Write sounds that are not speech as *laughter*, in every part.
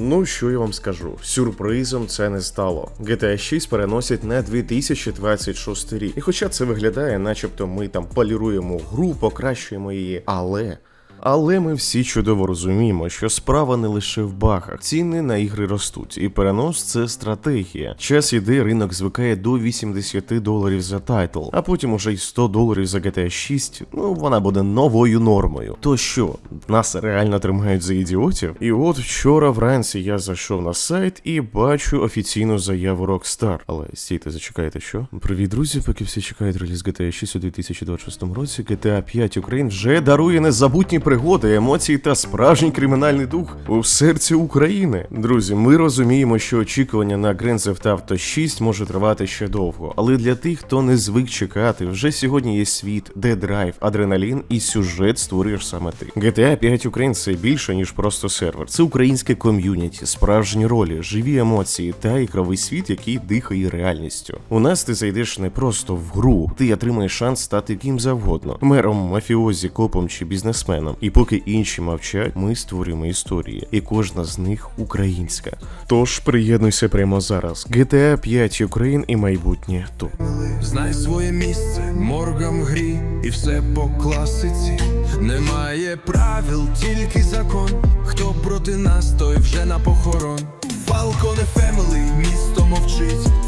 Ну що я вам скажу, сюрпризом це не стало. GTA 6 переносять на 2026 рік. І хоча це виглядає, начебто ми там поліруємо гру, покращуємо її, але. Але ми всі чудово розуміємо, що справа не лише в багах. Ціни на ігри ростуть, і перенос це стратегія. Час іде, ринок звикає до 80 доларів за тайтл, а потім уже й 100 доларів за GTA 6. Ну вона буде новою нормою. То що, нас реально тримають за ідіотів? І от вчора вранці я зайшов на сайт і бачу офіційну заяву Rockstar. Але стійте, зачекайте, що? Привіт, друзі, поки всі чекають реліз GTA 6 у 2026 році, GTA 5 Україн вже дарує незабутні пригоди, емоції та справжній кримінальний дух у серці України. Друзі, ми розуміємо, що очікування на Grand Theft Auto 6 може тривати ще довго, але для тих, хто не звик чекати, вже сьогодні є світ, де драйв, адреналін і сюжет створюєш саме ти. GTA 5 Україн це більше ніж просто сервер. Це українське ком'юніті, справжні ролі, живі емоції та ігровий світ, який дихає реальністю. У нас ти зайдеш не просто в гру, ти отримаєш шанс стати ким завгодно, мером, мафіозі, копом чи бізнесменом. І поки інші мовчать, ми створюємо історії, і кожна з них українська. Тож приєднуйся прямо зараз. GTA 5 Україн і майбутнє тут. Знай своє місце, моргам грі, і все по класиці. Немає правил, тільки закон. Хто проти нас, той вже на похорон. Falcone Family, місто мовчить.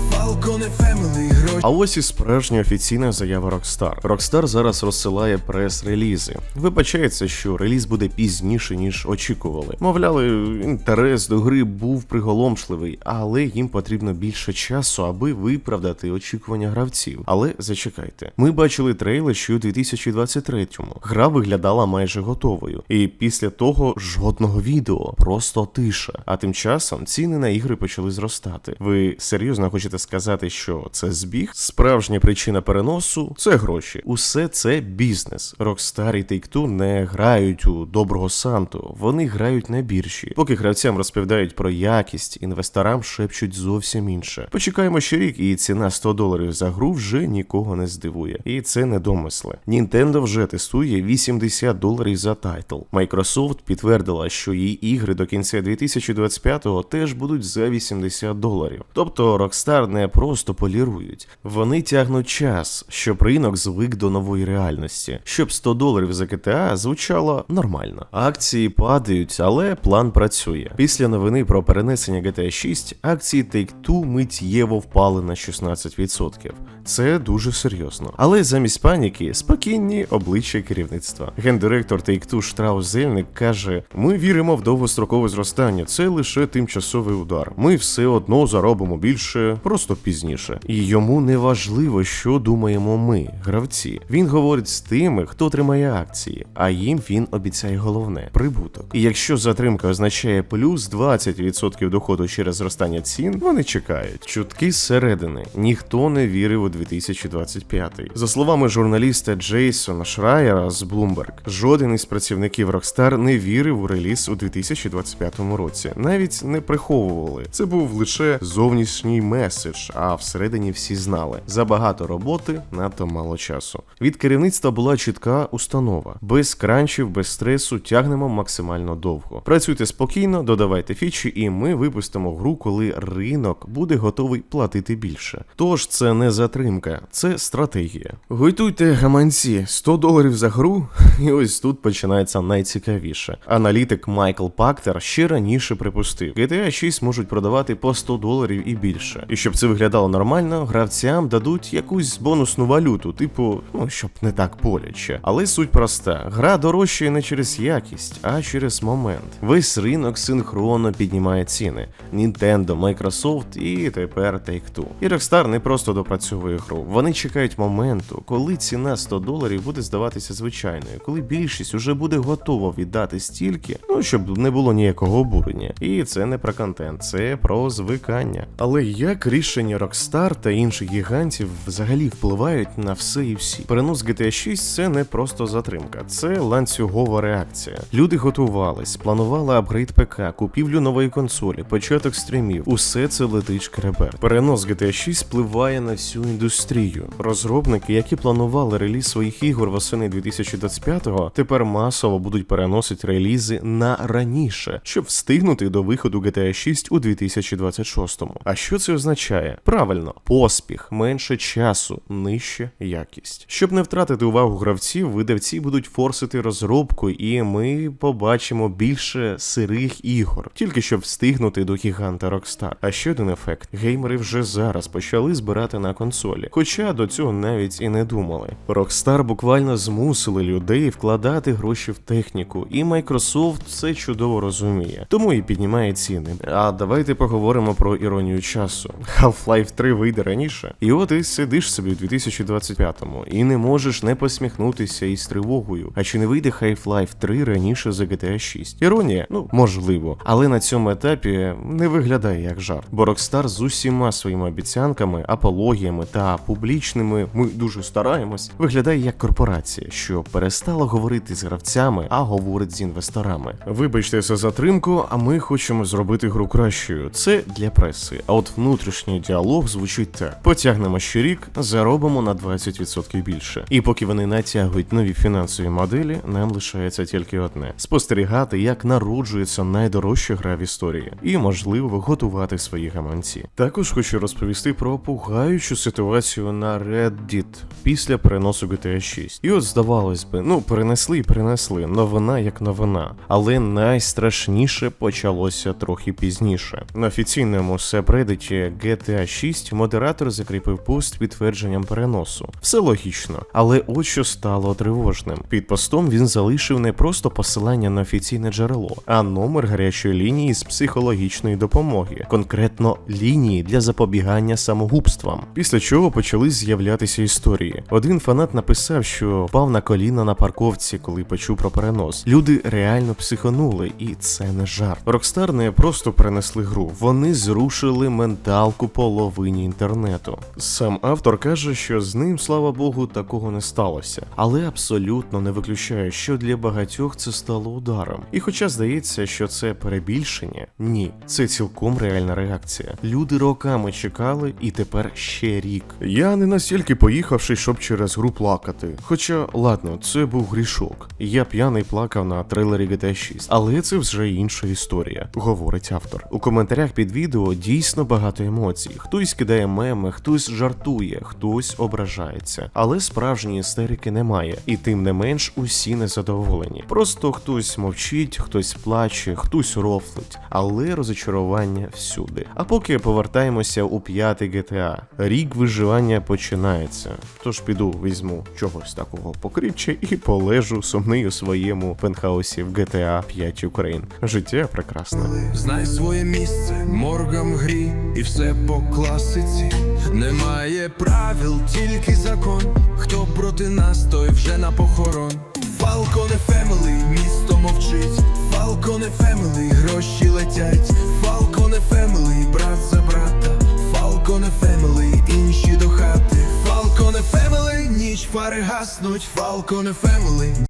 А ось і справжня офіційна заява Rockstar. Rockstar зараз розсилає прес-релізи. Вибачається, що реліз буде пізніше, ніж очікували. Мовляли, інтерес до гри був приголомшливий, але їм потрібно більше часу, аби виправдати очікування гравців. Але зачекайте, ми бачили трейлер ще у 2023-му. Гра виглядала майже готовою, і після того жодного відео, просто тиша. А тим часом ціни на ігри почали зростати. Ви серйозно хочете сказати, що це збіг? Справжня причина переносу це гроші. Усе це бізнес. Rockstar і Take-Two не грають у доброго Санту, вони грають на біржі. Поки гравцям розповідають про якість, інвесторам шепчуть зовсім інше. Почекаємо ще рік, і ціна 100 доларів за гру вже нікого не здивує. І це не домисли. Nintendo вже тестує 80 доларів за тайтл. Microsoft підтвердила, що її ігри до кінця 2025-го теж будуть за 80 доларів. Тобто Rockstar не просто полірують, вони тягнуть час, щоб ринок звик до нової реальності, щоб 100 доларів за GTA звучало нормально. Акції падають, але план працює. Після новини про перенесення GTA 6 акції Take-Two миттєво впали на 16%. Це дуже серйозно. Але замість паніки спокійні обличчя керівництва. Гендиректор Take-Two Штраус Зельник каже: Ми віримо в довгострокове зростання. Це лише тимчасовий удар. Ми все одно заробимо більше, просто пізніше. І йому не важливо, що думаємо ми, гравці. Він говорить з тими, хто тримає акції, а їм він обіцяє головне прибуток. І якщо затримка означає плюс 20% доходу через зростання цін, вони чекають. Чутки зсередини. Ніхто не вірив у 2025. За словами журналіста Джейсона Шрайера з Bloomberg, жоден із працівників Rockstar не вірив у реліз у 2025 році. Навіть не приховували. Це був лише зовнішній меседж, а всередині всі знали. Забагато роботи, надто мало часу. Від керівництва була чітка установа: без кранчів, без стресу тягнемо максимально довго. Працюйте спокійно, додавайте фічі, і ми випустимо гру, коли ринок буде готовий платити більше. Тож це не затримка, це стратегія. Гойтуйте гаманці 100 доларів за гру, *laughs* і ось тут починається найцікавіше. Аналітик Майкл Пактер ще раніше припустив, GTA 6 можуть продавати по 100 доларів і більше. І щоб це виглядало нормально, гравцям дадуть якусь бонусну валюту, типу, ну щоб не так боляче. Але суть проста: гра дорожчає не через якість, а через момент. Весь ринок синхронно піднімає ціни. Nintendo, Microsoft і тепер Take-Two. І Rockstar не просто допрацьовує гру. Вони чекають моменту, коли ціна 100 доларів буде здаватися звичайною, коли більшість уже буде готова віддати стільки, ну щоб не було ніякого обурення. І це не про контент, це про звикання. Але як рішення Рішення Rockstar та інших гігантів взагалі впливають на все і всі. Перенос GTA 6 це не просто затримка, це ланцюгова реакція. Люди готувались, планували апгрейд ПК, купівлю нової консолі, початок стрімів. Усе це летить шкребер. Перенос GTA 6 впливає на всю індустрію. Розробники, які планували реліз своїх ігор восени 2025-го, тепер масово будуть переносити релізи на раніше, щоб встигнути до виходу GTA 6 у 2026-му. А що це означає? Правильно, поспіх, менше часу, нижча якість. Щоб не втратити увагу гравців, видавці будуть форсити розробку, і ми побачимо більше сирих ігор, тільки щоб встигнути до гіганта Rockstar. А ще один ефект: геймери вже зараз почали збирати на консолі, хоча до цього навіть і не думали. Rockstar буквально змусили людей вкладати гроші в техніку, і Microsoft це чудово розуміє, тому і піднімає ціни. А давайте поговоримо про іронію часу. Half-Life 3 вийде раніше, і от ти сидиш собі в 2025-му і не можеш не посміхнутися із тривогою. А чи не вийде Half-Life 3 раніше за GTA 6? Іронія? Ну можливо, але на цьому етапі не виглядає як жарт. Бо Rockstar з усіма своїми обіцянками, апологіями та публічними ми дуже стараємось, виглядає як корпорація, що перестала говорити з гравцями, а говорить з інвесторами. Вибачте за затримку, а ми хочемо зробити гру кращою. Це для преси. А от внутрішній діалог звучить так: потягнемо ще рік, заробимо на 20% більше. І поки вони натягують нові фінансові моделі, нам лишається тільки одне: спостерігати, як народжується найдорожча гра в історії, і можливо готувати свої гаманці. Також хочу розповісти про пугаючу ситуацію на Reddit після переносу GTA 6. І от здавалось би, ну перенесли і перенесли. Новина як новина, але найстрашніше почалося трохи пізніше. На офіційному сабреддиті GTA 6 модератор закріпив пост підтвердженням переносу. Все логічно, але от що стало тривожним. Під постом він залишив не просто посилання на офіційне джерело, а номер гарячої лінії з психологічної допомоги, конкретно лінії для запобігання самогубствам. Після чого почали з'являтися історії. Один фанат написав, що впав на коліна на парковці, коли почув про перенос. Люди реально психонули, і це не жарт. Rockstar не просто перенесли гру, вони зрушили менталку половині інтернету. Сам автор каже, що з ним, слава Богу, такого не сталося, але абсолютно не виключає, що для багатьох це стало ударом. І хоча здається, що це перебільшення, ні, це цілком реальна реакція. Люди роками чекали, і тепер ще рік. Я не настільки поїхавши, щоб через гру плакати. Хоча, ладно, це був грішок. Я п'яний плакав на трейлері GTA 6, але це вже інша історія, говорить автор. У коментарях під відео дійсно багато емоцій. Хтось кидає меми, хтось жартує, хтось ображається. Але справжньої істерики немає, і тим не менш усі незадоволені. Просто хтось мовчить, хтось плаче, хтось рофлить, але розочарування всюди. А поки повертаємося у п'ятий GTA. Рік виживання починається. Тож піду візьму чогось такого покріпче і полежу сумний у своєму пентхаусі в GTA 5 Україн. Життя прекрасне. Знай своє місце, моргам грі, і все по класиці. Немає правил, тільки закон. Хто проти нас, той вже на похорон. Falcone Family, місто мовчить. Falcone Family, гроші летять. Falcone Family, брат за брата. Falcone Family, інші до хати. Falcone Family, ніч фари гаснуть. Falcone Family